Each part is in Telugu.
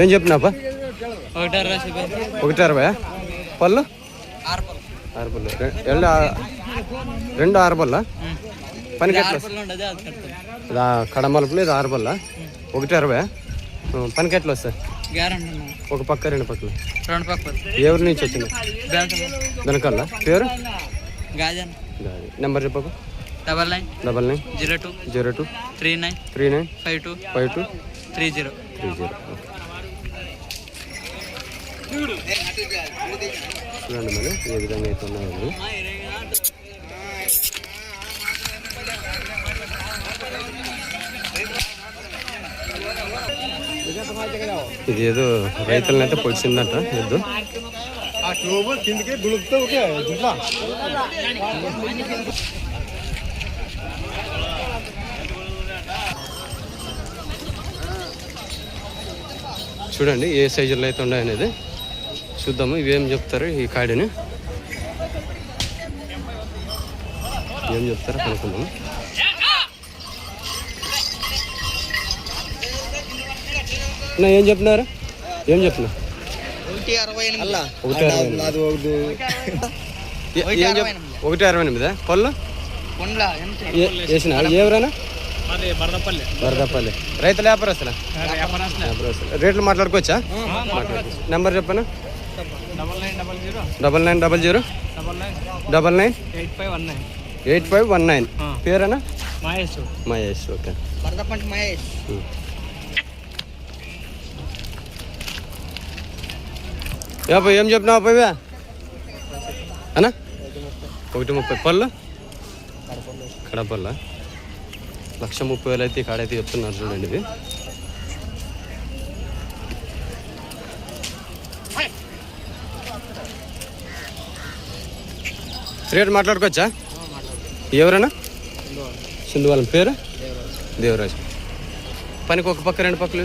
ఏం చెప్పినాపా ఒకటి అరవై పళ్ళు? ఆరు పళ్ళు రెండు రెండు ఆరు పళ్ళ పనికి ఎట్లా ఇది కడమలుపులు ఇది ఆరు పళ్ళ ఒకటి అరవై ఆ, పనికి ఎట్లా వస్తాయి? ఒక పక్క రెండు పక్కలు. రెండు పక్కలు ఎవరి నుంచి వచ్చింది? బ్యాంక్ వెనకల్లా పేరు? గాజన్. నెంబర్ చెప్పకు. Double nine double nine zero two zero two three nine three nine five two five two three zero three zero చూడండి మనం ఏ విధంగా అయితే ఉన్నాయండి ఇది ఏదో రైతులను అయితే పొడిచిందట ఎద్దు ఆ ట్యూబ్ కిందకి చూడండి ఏ సైజులో అయితే ఉన్నాయనేది చూద్దాము ఇవేం చెప్తారు ఈ కాడిని ఏం చెప్తారో కనుక్కుందాము. అన్న, ఏం చెప్తున్నారు? ఏం చెప్తున్నా ఒకటి అరవై ఒకటి అరవై ఎనిమిది. పళ్ళు? వేసిన ఎవరైనా వరదపల్లి రైతుల వ్యాపారస్తులా? వ్యాపారస్తులు. రేట్లు మాట్లాడుకోవచ్చా? నెంబర్ చెప్పనా? Double nine double zero. Double nine double zero. Double nine. Double nine. Eight five one nine. Eight five one nine. పేరేనా? Mahesh. Mahesh okay. Mahesh. ఏపా ఏం చెప్పినావు పోయివా అనా? ఒకటి ముప్పై పళ్ళు? కడపల్ల లక్ష ముప్పై వేలు అయితే ఈ కాడైతే చెప్తున్నారు చూడండి ఇది రేటు మాట్లాడుకోవచ్చా? ఎవరైనా సింధు వాళ్ళ పేరు? దేవరాజు. పనికి ఒక పక్క రెండు పక్కలు?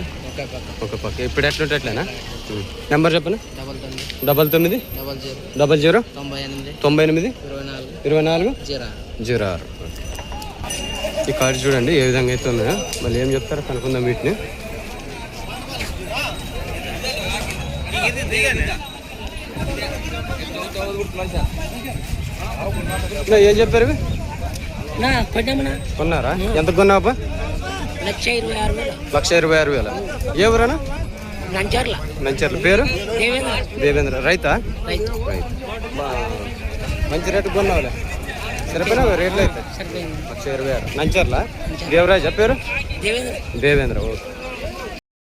ఒక పక్క. ఇప్పుడు ఎట్లుంటే ఎట్లేనా నెంబర్ చెప్పను? డబల్ తొమ్మిది. Double zero. తొంభై ఎనిమిది. ఇరవై నాలుగు. జీరో ఆరు. ఈ కార్డు చూడండి ఏ విధంగా అయితే ఉన్నాయో మళ్ళీ ఏం చెప్తారో కనుక్కుందాం వీటిని. ఏం చెప్పారు కొన్నారా? ఎంత కొన్నావా లక్ష ఇరవై ఆరు వేలు. లక్ష ఇరవై ఆరు వేల. ఏ ఊరనా నంచర్ల. నంచర్ల. పేరు? దేవేంద్ర. రైతా? మంచి రేటు కొన్నావులే. సరిపోయినా రేట్లు అయితే. లక్ష ఇరవై ఆరు. నంచర్ల? దేవరాజా? పేరు? దేవేంద్ర ఓకే.